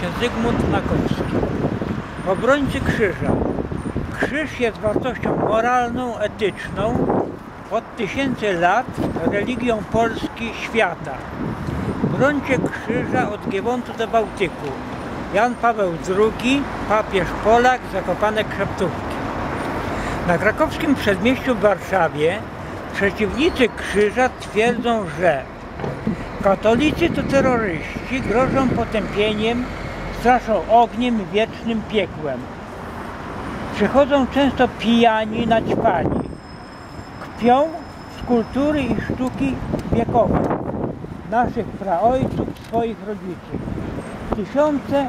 się Zygmunt Makowski. Obrońcy krzyża. Krzyż jest wartością moralną, etyczną, od tysięcy lat religią Polski świata. Brońcie krzyża od Giewontu do Bałtyku. Jan Paweł II, papież Polak, zakopane krzeptówki. Na krakowskim przedmieściu w Warszawie przeciwnicy krzyża twierdzą, że katolicy to terroryści, grożą potępieniem, straszą ogniem, wiecznym piekłem. Przychodzą często pijani, naćpani. Kpią z kultury i sztuki wiekowej naszych praojców, swoich rodziców. Tysiące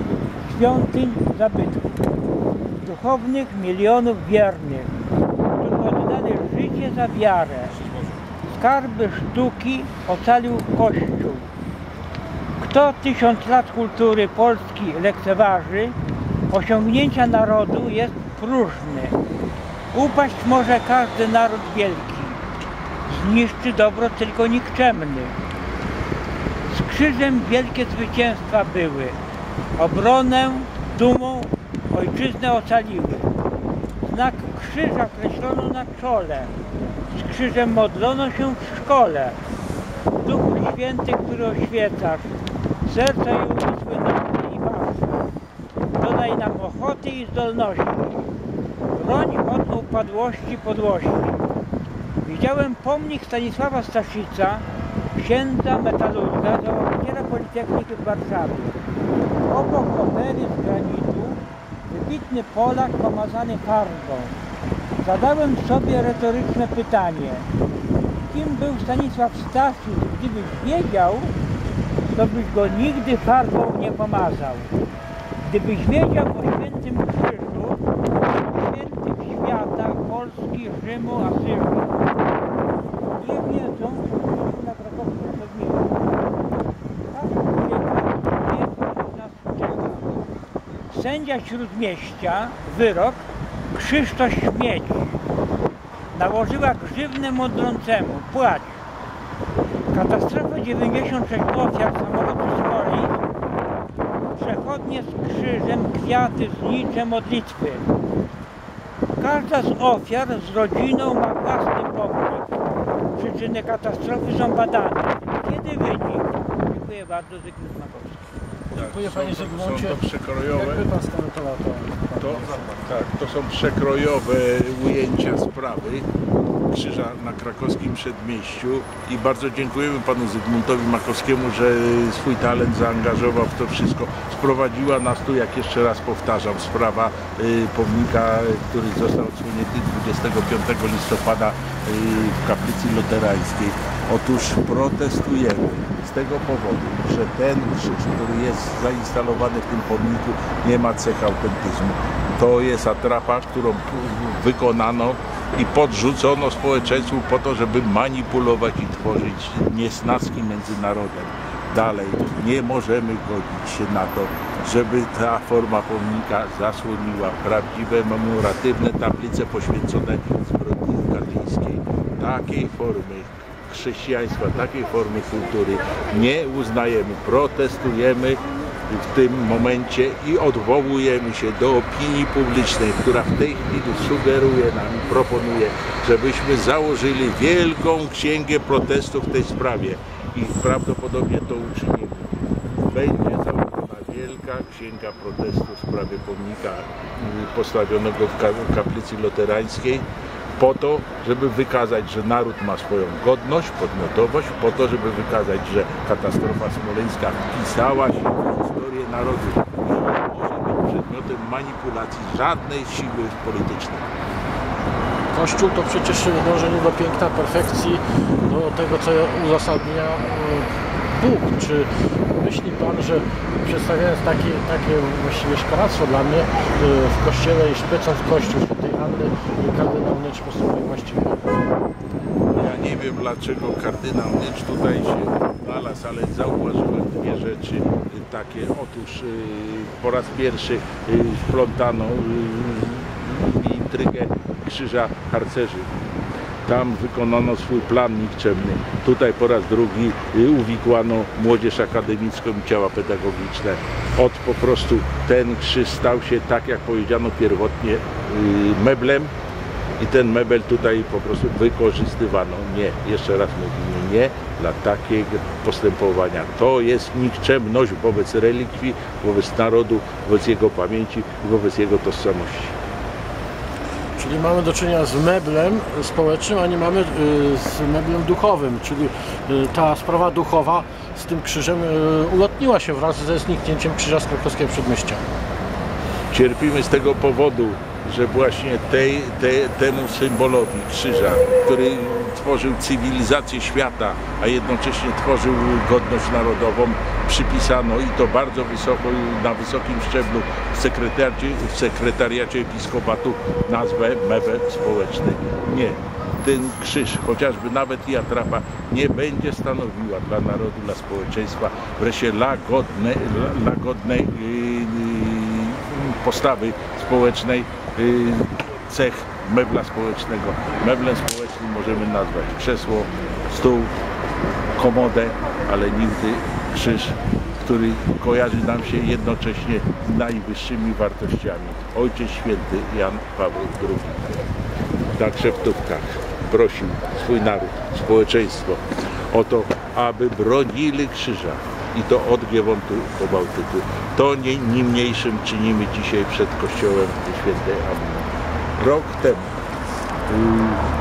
świątyń zabytków, duchownych milionów wiernych, którzy oddali życie za wiarę. Skarby sztuki ocalił Kościół. Kto tysiąc lat kultury Polski lekceważy, osiągnięcia narodu jest próżny. Upaść może każdy naród wielki. Zniszczy dobro tylko nikczemny. Z krzyżem wielkie zwycięstwa były. Obronę, dumą ojczyznę ocaliły. Znak krzyża kreślono na czole. Z krzyżem modlono się w szkole. Duchu Święty, który oświecasz, serca i umysły nasze i wasze. Dodaj nam ochoty i zdolności. Broń od upadłości podłości. Widziałem pomnik Stanisława Staszica, księdza metalurga, założyciela Politechniki w Warszawie. Obok opery z granitu wybitny Polak pomazany farbą. Zadałem sobie retoryczne pytanie. Kim był Stanisław Staszic? Gdybyś wiedział, to byś go nigdy farbą nie pomazał. Gdybyś wiedział o świętym krzyżu, o świętych światach Polski, Rzymu, Asyrii, nie wiedzą, co na krakowskim przedmieściu. Tak wielkość nas czeka. Sędzia Śródmieścia, wyrok, krzyż to śmieć. Nałożyła grzywnę modlącemu, płać. Katastrofa 96 ofiar samolotu Smoli, przechodnie z krzyżem, kwiaty, znicze, modlitwy. Każda z ofiar z rodziną ma własny pomnik. Przyczyny katastrofy są badane. Kiedy wynik? Dziękuję bardzo, Zygmunt Makowski. Dziękuję są Panie Zygmuncie. Są to przekrojowe, Jakby Pan skomentował to? to, tak, to są przekrojowe ujęcia sprawy krzyża na krakowskim przedmieściu i bardzo dziękujemy panu Zygmuntowi Makowskiemu, że swój talent zaangażował w to wszystko. Sprowadziła nas tu, jak jeszcze raz powtarzam, sprawa y, pomnika, który został odsłonięty 25 listopada y, w kaplicy luterańskiej. Otóż protestujemy z tego powodu, że ten krzyż, który jest zainstalowany w tym pomniku, nie ma cech autentyzmu. To jest atrapa, którą wykonano i podrzucono społeczeństwu po to, żeby manipulować i tworzyć niesnaski między narodem. Dalej, nie możemy godzić się na to, żeby ta forma pomnika zasłoniła prawdziwe, memoratywne tablice poświęcone zbrodni katyńskiej. Takiej formy chrześcijaństwa, takiej formy kultury nie uznajemy, protestujemy w tym momencie i odwołujemy się do opinii publicznej, która w tej chwili sugeruje nam proponuje, żebyśmy założyli wielką księgę protestów w tej sprawie i prawdopodobnie to uczynimy. Będzie założona wielka księga protestu w sprawie pomnika y, postawionego w ka- kaplicy luterańskiej po to, żeby wykazać, że naród ma swoją godność, podmiotowość, po to, żeby wykazać, że katastrofa smoleńska wpisała się w historię narodu może być przedmiotem manipulacji żadnej siły politycznej. Kościół to przecież dążenie do piękna, perfekcji, do tego, co uzasadnia Bóg. Czy myśli Pan, że przedstawiając takie, takie właściwie szkaractwo dla mnie e, w kościele i szpecąc kościół świętej Anny, kardynał Nycz postępuje właściwie? Ja nie wiem dlaczego kardynał Nycz tutaj się znalazł, ale zauważyłem dwie rzeczy y, takie. Otóż y, po raz pierwszy y, wplątano y, intrygę krzyża harcerzy. Tam wykonano swój plan nikczemny. Tutaj po raz drugi y, uwikłano młodzież akademicką i ciała pedagogiczne. Od po prostu ten krzyż stał się, tak jak powiedziano pierwotnie, y, meblem i ten mebel tutaj po prostu wykorzystywano. Nie, jeszcze raz mówimy nie dla takiego postępowania. To jest nikczemność wobec relikwii, wobec narodu, wobec jego pamięci, wobec jego tożsamości. Czyli mamy do czynienia z meblem społecznym, a nie mamy y, z meblem duchowym, czyli y, ta sprawa duchowa z tym krzyżem y, ulotniła się wraz ze zniknięciem krzyża z krakowskiego przedmieścia. Cierpimy z tego powodu, że właśnie tej, te, temu symbolowi krzyża, który tworzył cywilizację świata, a jednocześnie tworzył godność narodową, przypisano i to bardzo wysoko, na wysokim szczeblu w sekretariacie, w sekretariacie episkopatu nazwę mebel społeczny. Nie, ten krzyż, chociażby nawet i atrapa, nie będzie stanowiła dla narodu, dla społeczeństwa wreszcie lagodnej, lagodnej yy, yy, postawy społecznej, yy, cech mebla społecznego. Meblem społecznym możemy nazwać krzesło, stół, komodę, ale nigdy krzyż, który kojarzy nam się jednocześnie z najwyższymi wartościami. Ojciec Święty Jan Paweł II na krzeptówkach prosił swój naród, społeczeństwo o to, aby bronili krzyża i to od Giewontu do Bałtyku. To nie, niemniejszym czynimy dzisiaj przed kościołem świętej Anny. Rok temu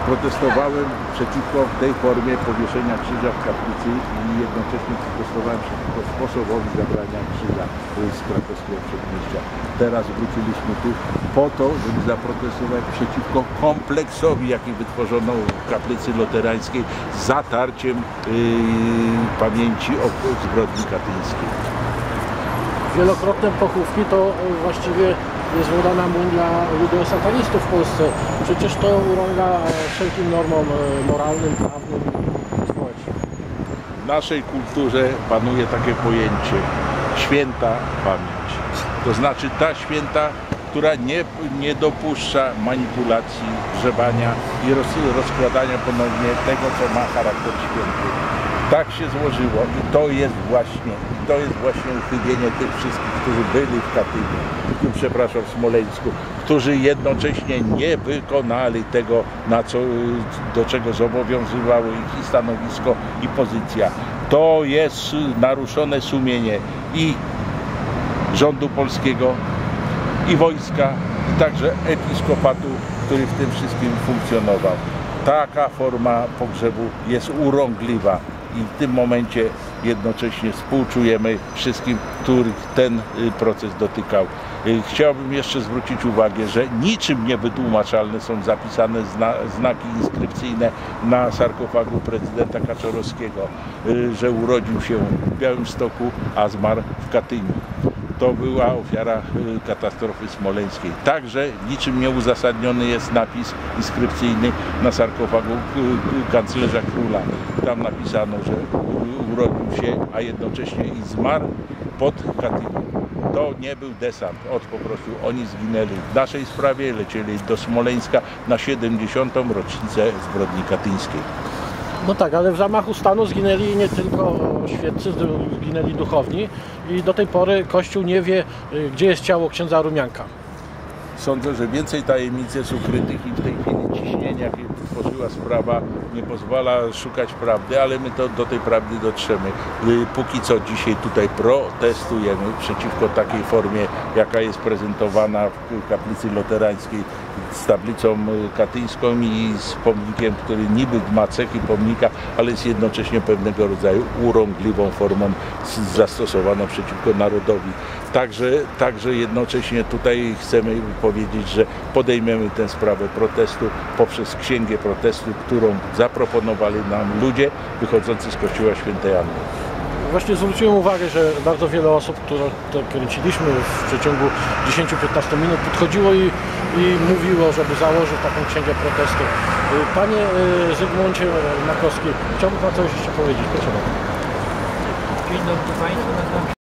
protestowałem przeciwko tej formie powieszenia krzyża w kaplicy i jednocześnie protestowałem przeciwko sposobowi zabrania krzyża z krakowskiego przedmieścia. Teraz wróciliśmy tu po to, żeby zaprotestować przeciwko kompleksowi, jaki wytworzono w kaplicy luterańskiej z zatarciem yy, pamięci o zbrodni katyńskiej. Wielokrotne pochówki to y, właściwie jest woda na młyn dla judeosatanistów w Polsce. Przecież to urąga wszelkim normom e, moralnym, prawnym społecznym. W naszej kulturze panuje takie pojęcie święta pamięć. To znaczy ta święta, która nie, nie dopuszcza manipulacji, grzebania i roz, rozkładania ponownie tego, co ma charakter święty. Tak się złożyło i to jest właśnie, to jest właśnie uchybienie tych wszystkich, którzy byli w Katyniu, przepraszam, w Smoleńsku, którzy jednocześnie nie wykonali tego, na co, do czego zobowiązywało ich i stanowisko, i pozycja. To jest naruszone sumienie i rządu polskiego, i wojska, i także episkopatu, który w tym wszystkim funkcjonował. Taka forma pogrzebu jest urągliwa i w tym momencie jednocześnie współczujemy wszystkim, których ten y, proces dotykał. Y, Chciałbym jeszcze zwrócić uwagę, że niczym niewytłumaczalne są zapisane zna, znaki inskrypcyjne na sarkofagu prezydenta Kaczorowskiego, y, że urodził się w Białymstoku, a zmarł w Katyniu to była ofiara y, katastrofy smoleńskiej. Także niczym nieuzasadniony jest napis inskrypcyjny na sarkofagu y, y, kanclerza króla. Tam napisano, że urodził się, a jednocześnie i zmarł pod Katynią. To nie był desant, od po prostu oni zginęli. W naszej sprawie lecieli do Smoleńska na 70. rocznicę zbrodni katyńskiej. No tak, ale w zamachu stanu zginęli nie tylko świeccy, zginęli duchowni i do tej pory Kościół nie wie, y, gdzie jest ciało księdza Rumianka. Sądzę, że więcej tajemnic jest ukrytych i w tej chwili ciśnienie, jakie tworzyła sprawa, nie pozwala szukać prawdy, ale my to do tej prawdy dotrzemy. Y, Póki co dzisiaj tutaj protestujemy przeciwko takiej formie, jaka jest prezentowana w kaplicy luterańskiej z tablicą y, katyńską i z pomnikiem, który niby ma cechy pomnika, ale jest jednocześnie pewnego rodzaju urągliwą formą zastosowaną przeciwko narodowi. Także, także jednocześnie tutaj chcemy powiedzieć, że podejmiemy tę sprawę protestu poprzez księgę protestu, którą zaproponowali nam ludzie wychodzący z kościoła świętej Anny. Właśnie zwróciłem uwagę, że bardzo wiele osób, które to kręciliśmy w przeciągu 10-15 minut, podchodziło i, i mówiło, żeby założyć taką księgę protestu. Panie y, Zygmuncie Makowski, chciałbym Pan coś jeszcze powiedzieć. Proszę bardzo. Dzień dobry Państwu, nazywam